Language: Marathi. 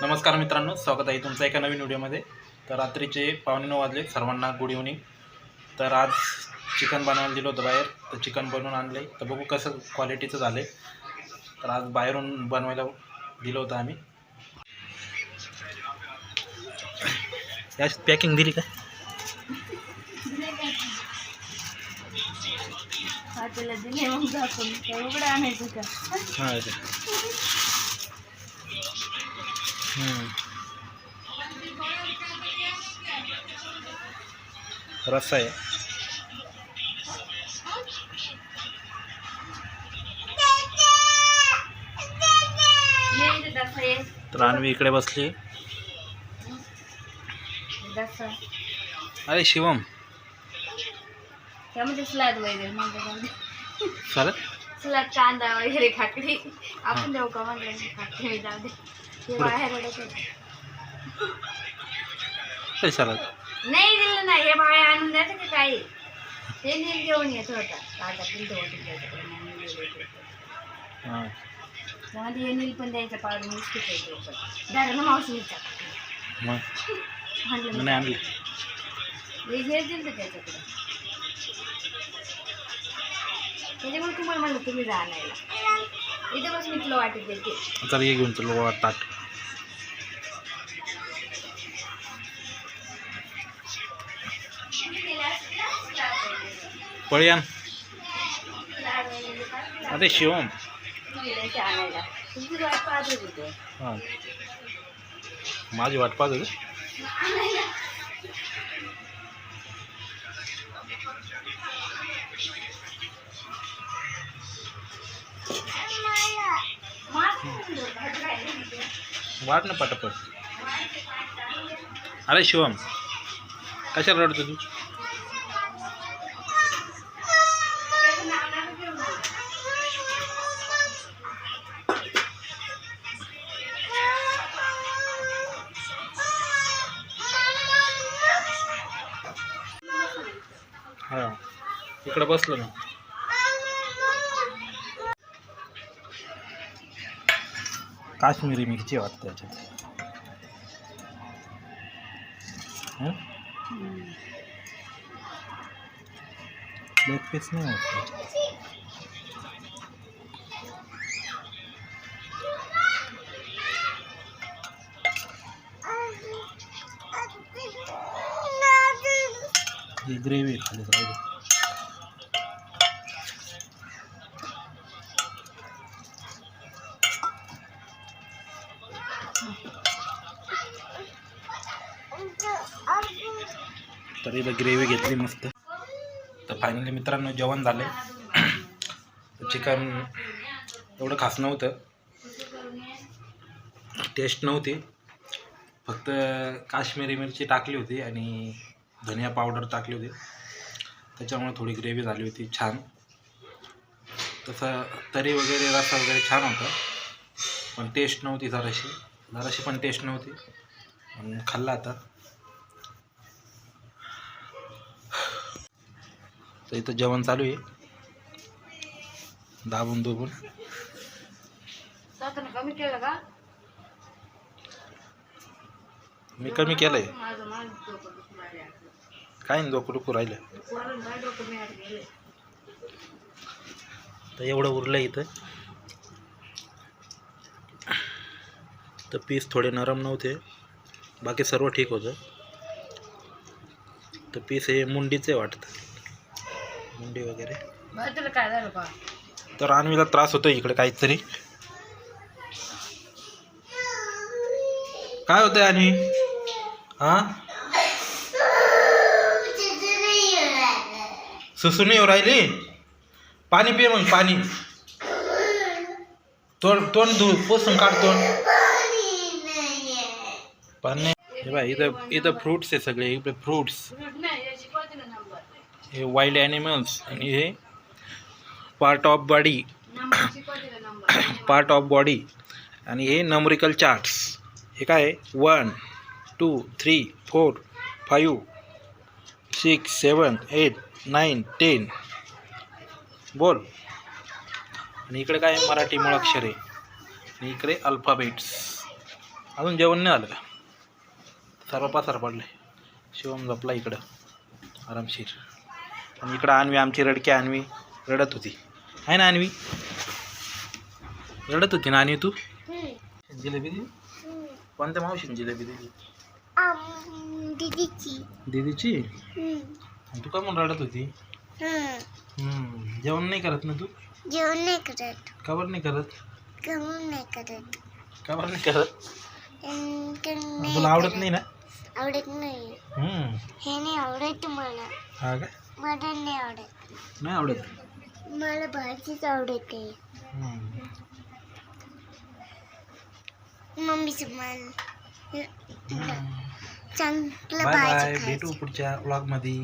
नमस्कार मित्रांनो स्वागत आहे तुमचं एका नवीन व्हिडिओमध्ये. तर रात्रीचे पावणे नऊ वाजले सर्वांना गुड इव्हनिंग तर आज चिकन बनवायला दिलं होतं बाहेर. तर चिकन बनवून आणले तर बघू कसं क्वालिटीचं झालं तर आज बाहेरून बनवायला दिलं होतं आम्ही. याची पॅकिंग दिली का? हां रस्सा आहे. तर आणवी इकडे बसली. अरे शिवम. त्यामध्ये सलाद वगैरे चालत सलाद कांदा वगैरे काकडी आपण देऊ का? म्हणलं काकडी मी जाऊ दे. नाही दिलं नाही हे बाळे आणून द्यायचं की काही? ते नील घेऊन येत होता. मम्मी. हां. हे नील पण द्यायचं मावशी विचार मग? म्हणलं नाही आणली. हे दिलं त्याच्याकडे. त्याच्यामुळे तुम्हाला म्हणलं तुम्ही जा आणायला. इथे बस मी तुला वाटत देते. चल घेऊन ताट. पळयान अरे शिवम. हां. माझी वाट पाहत होती. वाट ना पटापट. अरे शिवम कशाला रडतो तू इकडे बसलो ना. काश्मीरी मिरची वाटते त्याच्यात लेग पीस नाही वाटतं. ही ग्रेव्ही खाली राहिली तर इथं ग्रेव्ही घेतली मस्त. तर फायनली मित्रांनो जेवण झालं चिकन एवढं खास नव्हतं. टेस्ट नव्हती. फक्त काश्मीरी मिरची टाकली होती आणि धनिया पावडर टाकली होती. त्याच्यामुळे थोडी ग्रेव्ही झाली होती छान. तसं तरी वगैरे रसा वगैरे छान होता. पण टेस्ट नव्हती जराशी. जराशी पण टेस्ट नव्हती. खाल्ला आता. तर इथं जेवण चालू आहे. दाबून दुबून. स्वतःनं कमी केलं का? मी कमी केलंय. काय नाही डोकं डुकू राहिलं तर एवढं उरलं इथं. तर पीस थोडे नरम नव्हते. बाकी सर्व ठीक होतं. तर पीस हे मुंडीचे वाटतं. मुंडी वगैरे. बरं तुला काय झालं का? तर अन्वीला त्रास होतो इकडे काहीतरी. काय होतंय अन्वी हा? सुसू नाही येऊ राहिली? पाणी पिय मग पाणी. तोंड तोंड धु पुसून काढ तोंड. पाणी हे बाय इथं इथं फ्रुट्स आहे सगळे इकडे फ्रुट्स हे वाईल्ड ॲनिमल्स आणि हे part of body part of body आणि हे नमरिकल चार्ट्स हे काय आहे? One two three four five six seven eight nine ten बोल. आणि इकडे काय आहे? मराठी मुळाक्षरे आणि इकडे अल्फाबेट्स अजून जेवण नाही झालं का? सर्व पडलं पडले शिवम जपला इकडं. आरामशीर. आणि इकडं आणवी आमची रडकी आणवी. रडत होती. आहे ना आणवी? रडत होती ना आणवी तू? जिलेबी दिली? कोणत्या मावशीने जिलेबी दिली? दीदीची. दीदीची? आणि तू का म्हणून रडत होती? हम्म, जेवण नाही करत ना तू? जेवण नाही करत. का बरं नाही करत? कमून नाही करत. का बरं नाही करत? अन तुला आवडत नाही ना? आवडत नाही. हम्म, हे नाही आवडत मला हा का? मला नाही आवडत. नाही आवडत? मला भाजीच आवडत हम्म. मम्मीचं हम्म. चांगलं बाय बाय. भाजी भेटू खायची. पुढच्या व्लॉगमध्ये